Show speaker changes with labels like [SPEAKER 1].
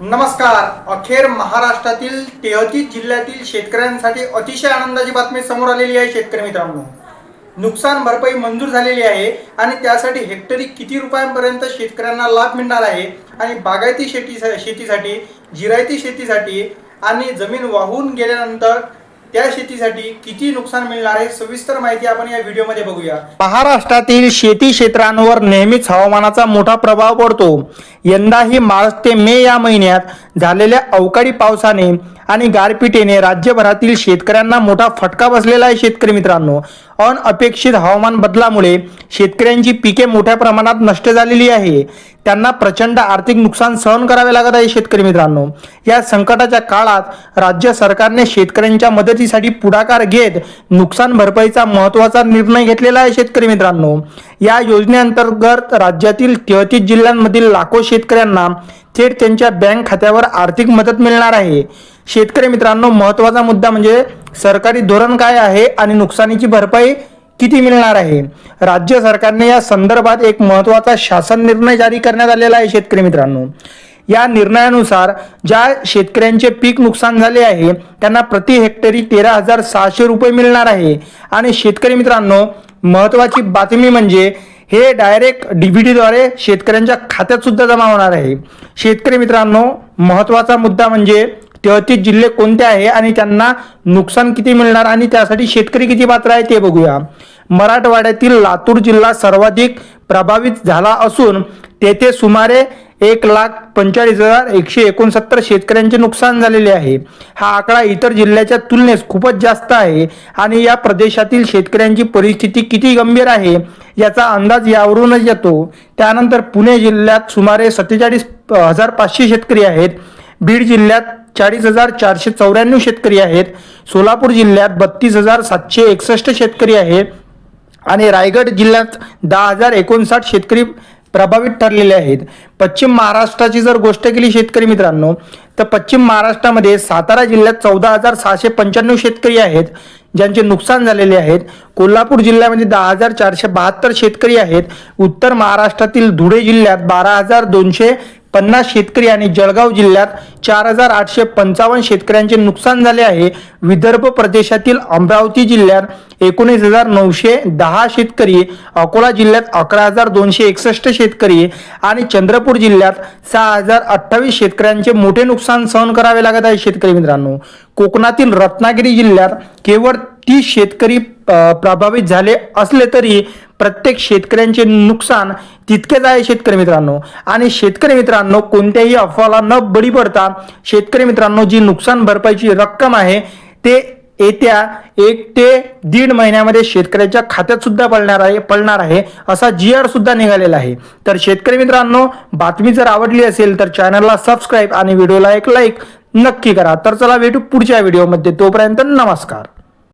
[SPEAKER 1] नमस्कार. अखेर महाराष्ट्रातील तेहतीस जिल्ह्यातील शेतकऱ्यांसाठी अतिशय आनंदाची बातमी समोर आलेली आहे शेतकरी मित्रांनो. नुकसान भरपाई मंजूर झालेली आहे आणि त्यासाठी हेक्टरी किती रुपयांपर्यंत शेतकऱ्यांना लाभ मिळणार आहे आणि बागायती शेती शेतीसाठी जिरायती शेतीसाठी आणि जमीन वाहून गेल्यानंतर त्या शेतीसाठी किती नुकसान मिळणार आहे सविस्तर माहिती आपण या व्हिडिओमध्ये बघूया. महाराष्ट्रातील शेती क्षेत्रांवर नेहमीच हवामानाचा मोठा प्रभाव पडतो. यंदाही मार्च ते मे या महिन्यात झालेल्या अवकाळी पावसाने आणि गारपिटीने राज्यभरातील शेतकऱ्यांना मोठा फटका बसलेला आहे शेतकरी मित्रांनो. अनअपेक्षित हवामान बदलामुळे शेतकऱ्यांची पिके मोठ्या प्रमाणात नष्ट झालेली आहे. त्यांना प्रचंड आर्थिक नुकसान सहन करावे लागत आहे शेतकरी मित्रांनो. या संकटाच्या काळात राज्य सरकारने शेतकऱ्यांच्या मदतीसाठी पुढाकार घेत नुकसान भरपाईचा महत्त्वाचा निर्णय घेतलेला आहे शेतकरी मित्रांनो. या योजनेअंतर्गत राज्यातील तेहतीस जिल्ह्यांमधील लाखो शेतकऱ्यांना थेट त्यांच्या बँक खात्यावर आर्थिक मदत मिळणार आहे. शेतकरी मित्रांनो महत्त्वाचा मुद्दा म्हणजे सरकारी धोरण काय आहे आणि नुकसानीची भरपाई किती मिळणार आहे? राज्य सरकारने या संदर्भात एक महत्त्वाचा शासन निर्णय जारी करण्यात आलेला आहे शेतकरी मित्रांनो. या निर्णयानुसार ज्या शेतकऱ्यांचे पीक नुकसान झाले आहे त्यांना प्रति हेक्टरी तेरा हजार सहाशे रुपये मिळणार आहे. आणि शेतकरी मित्रांनो महत्त्वाची बातमी म्हणजे हे डायरेक्ट डीबीटीद्वारे शेतकऱ्यांच्या खात्यात सुद्धा जमा होणार आहे. शेतकरी मित्रांनो महत्त्वाचा मुद्दा म्हणजे तेहतीस जिल्हे कोणते आहे आणि त्यांना नुकसान किती मिळणार आणि त्यासाठी शेतकरी किती पात्र आहे ते बघूया. मराठवाड्यातील लातूर जिल्हा सर्वाधिक प्रभावित झाला असून तेथे सुमारे एक लाख पंचेचाळीस हजार एकशे एकोणसत्तर शेतकऱ्यांचे नुकसान झालेले आहे. हा आकडा इतर जिल्ह्याच्या तुलनेत खूपच जास्त आहे आणि या प्रदेशातील शेतकऱ्यांची परिस्थिती किती गंभीर आहे याचा अंदाज यावरूनच येतो. त्यानंतर पुणे जिल्ह्यात सुमारे सत्तेचाळीस हजार पाचशे शेतकरी आहेत. बीड जिल्ह्यात चाळीस हजार चारशे चौऱ्याण्णव शेतकरी आहेत. सोलापूर जिल्ह्यात बत्तीस हजार सातशे एकसष्ट शेतकरी आहेत. आणि रायगड जिल्ह्यात दहा हजार एकोणसाठ शेतकरी प्रभावित ठरलेले आहेत. पश्चिम महाराष्ट्राची जर गोष्ट केली शेतकरी मित्रांनो तर पश्चिम महाराष्ट्रामध्ये सातारा जिल्ह्यात चौदा हजार सहाशे पंच्याण्णव शेतकरी आहेत ज्यांचे नुकसान झालेले आहेत. कोल्हापूर जिल्ह्यामध्ये दहा हजार चारशे बहात्तर शेतकरी आहेत. उत्तर महाराष्ट्रातील धुळे जिल्ह्यात बारा हजार दोनशे पन्नास शेतकरी आणि जळगाव जिल्ह्यात चार हजार आठशे पंचावन्न शेतकऱ्यांचे नुकसान झाले आहे. विदर्भ प्रदेशातील अमरावती जिल्ह्यात एकोणीस हजार नऊशे दहा शेतकरी अकोला जिल्ह्यात अकरा हजार दोनशे एकसष्ट शेतकरी आणि चंद्रपूर जिल्ह्यात सहा हजार अठ्ठावीस शेतकऱ्यांचे मोठे नुकसान सहन करावे लागत आहे शेतकरी मित्रांनो. कोकणातील रत्नागिरी जिल्ह्यात केवळ तीस शेतकरी प्रभावित झाले असले तरी प्रत्येक शेतकऱ्यांचे नुकसान तितकेच आहे शेतकरी मित्रांनो. आणि शेतकरी मित्रांनो कोणत्याही अफवाला न बळी पडता शेतकरी मित्रांनो जी नुकसान भरपाईची रक्कम आहे ते येत्या एक ते दीड महिन्यामध्ये शेतकऱ्याच्या खात्यात सुद्धा पडणार आहे पडणार आहे असा जी आर सुद्धा निघालेला आहे. तर शेतकरी मित्रांनो बातमी जर आवडली असेल तर चॅनलला सबस्क्राईब आणि व्हिडिओला एक लाईक नक्की करा. तर चला भेटू पुढच्या व्हिडिओमध्ये. तोपर्यंत नमस्कार.